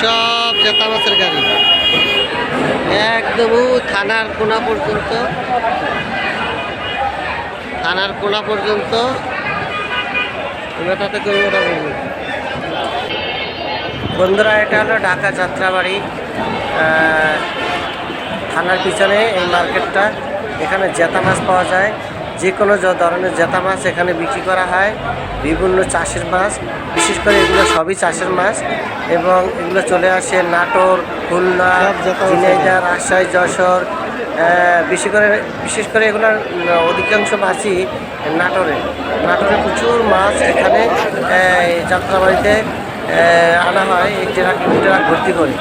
সব জেতা মাছের গাড়ি। একদম থানার কোনা পর্যন্ত। থানার কোনা পর্যন্ত। বলব বন্ধুরা, এটা হলো ঢাকা যাত্রাবাড়ি। থানার পিছনে এই মার্কেটটা। এখানে জেতা মাছ পাওয়া যায়। যে কোনো ধরনের জেতা মাছ এখানে বিক্রি করা হয় বিভিন্ন চাষের মাছ বিশেষ করে এগুলো সবই চাষের মাছ এবং এগুলো চলে আসে নাটোর খুলনা ঝিনাইদহ রাজশাহী যশোর বিশেষ করে বিশেষ করে এগুলোর অধিকাংশ মাছই নাটোরে। নাটোরে প্রচুর মাছ এখানে যাত্রাবাড়িতে আনা হয় এই ট্রাক ট্রাক ভর্তি করে।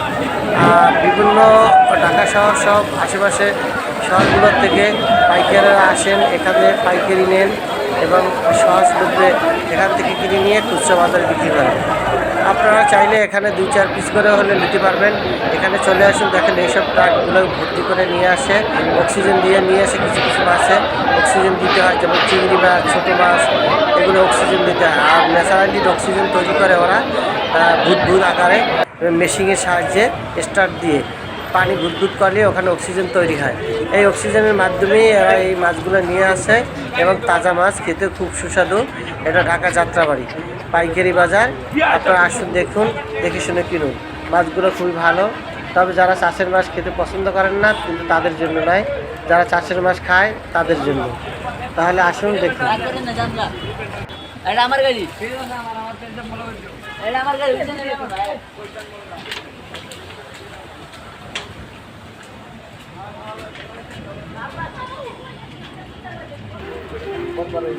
আর বিভিন্ন ঢাকা শহর সব আশেপাশে শহরগুলোর থেকে পাইকাররা আসেন, এখানে পাইকারি নেন এবং সহজ মূল্যে এখান থেকে কিনে নিয়ে খুচরা বাজারে বিক্রি করেন। আপনারা চাইলে এখানে দুই চার পিস করে হলে নিতে পারবেন। এখানে চলে আসুন, দেখেন এইসব ট্রাকগুলো ভর্তি করে নিয়ে আসে অক্সিজেন দিয়ে নিয়ে আসে, কিছু কিছু মাছে অক্সিজেন দিতে হয়, যেমন চিংড়ি মাছ, ছোটো মাছ, এগুলো অক্সিজেন দিতে হয়। আর ন্যাচারালি অক্সিজেন তৈরি করে ওরা বুদবুদ আকারে মেশিনের সাহায্যে স্টার্ট দিয়ে। পানি বুদবুদ করলে ওখানে অক্সিজেন তৈরি হয়। এই অক্সিজেনের মাধ্যমেই এরা এই মাছগুলো নিয়ে আসে এবং তাজা মাছ খেতে খুব সুস্বাদু। এটা ঢাকা যাত্রাবাড়ি, পাইকারি বাজার। আপনারা আসুন, দেখুন, দেখে শুনে কিনুন। মাছগুলো খুবই ভালো। তবে যারা চাষের মাছ খেতে পছন্দ করেন না, কিন্তু তাদের জন্য নয়। যারা চাষের মাছ খায়, তাদের জন্য। তাহলে আসুন, দেখুন। আমার গাড়ি। আমার গাড়ি। महाराष्ट्र